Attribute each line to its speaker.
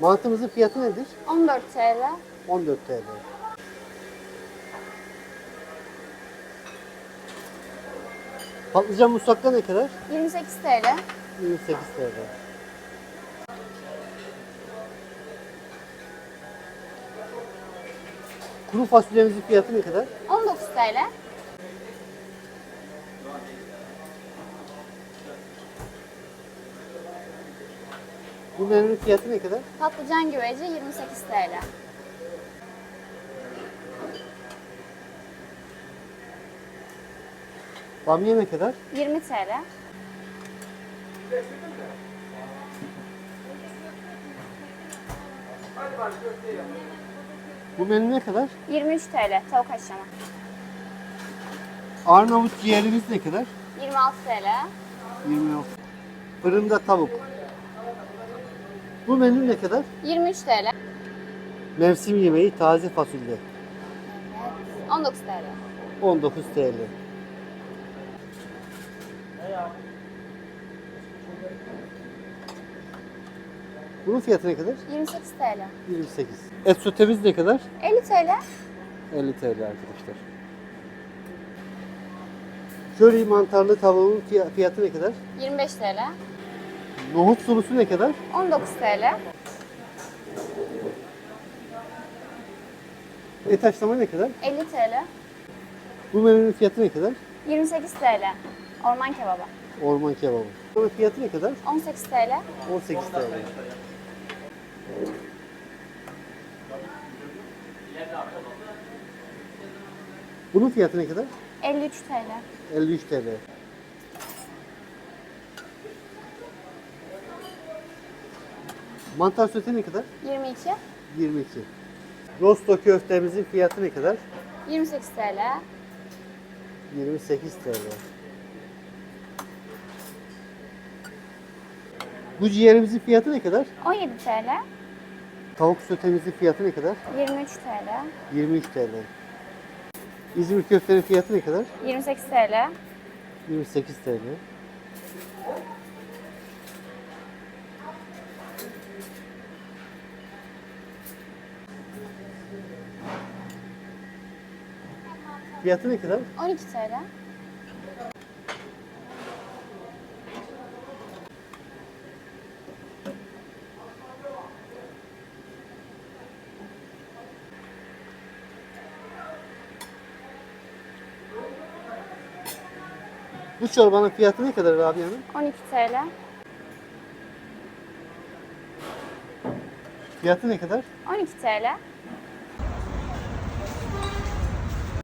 Speaker 1: Mantımızın fiyatı nedir?
Speaker 2: 14 TL.
Speaker 1: 14 TL. Patlıcan musakka ne kadar?
Speaker 2: 28 TL.
Speaker 1: 28 TL. Kuru fasulyemizin fiyatı ne kadar?
Speaker 2: 19 TL.
Speaker 1: Bu menünün fiyatı ne kadar?
Speaker 2: Patlıcan güveci 28 TL.
Speaker 1: Bamya ne kadar?
Speaker 2: 20 TL.
Speaker 1: Bu menü ne kadar?
Speaker 2: 23 TL. Tavuk haşlama.
Speaker 1: Arnavut ciğerimiz ne kadar?
Speaker 2: 26 TL.
Speaker 1: 26. Fırında tavuk. Bu menü ne kadar?
Speaker 2: 23 TL.
Speaker 1: Mevsim yemeği taze fasulye.
Speaker 2: 19 TL.
Speaker 1: 19 TL. Bunun fiyatı ne kadar?
Speaker 2: 28 TL.
Speaker 1: 28. Et sotemiz ne kadar?
Speaker 2: 50 TL.
Speaker 1: 50 TL arkadaşlar. Köri mantarlı tavuğun fiya- fiyatı ne kadar?
Speaker 2: 25 TL.
Speaker 1: Nohut sulusu ne kadar?
Speaker 2: 19 TL.
Speaker 1: Et haşlama ne kadar?
Speaker 2: 50 TL.
Speaker 1: Bu menünün fiyatı ne kadar?
Speaker 2: 28 TL. Orman kebabı.
Speaker 1: Orman kebabı. Bunun fiyatı ne kadar?
Speaker 2: 18 TL.
Speaker 1: 18 TL. Bunun fiyatı ne kadar?
Speaker 2: 53 TL.
Speaker 1: 53 TL. Mantar sote ne kadar?
Speaker 2: 22.
Speaker 1: 22. Rosto köftemizin fiyatı ne kadar?
Speaker 2: 28 TL.
Speaker 1: 28 TL. Bu ciğerimizin fiyatı ne kadar?
Speaker 2: 17 TL.
Speaker 1: Tavuk sotemizin fiyatı ne kadar?
Speaker 2: 23 TL.
Speaker 1: 23 TL. İzmir köftenin fiyatı ne kadar?
Speaker 2: 28 TL.
Speaker 1: 28 TL. Fiyatı ne kadar?
Speaker 2: 12 TL.
Speaker 1: Bu çorbanın fiyatı ne kadar Rabia Hanım?
Speaker 2: 12 TL.
Speaker 1: Fiyatı ne kadar?
Speaker 2: 12 TL.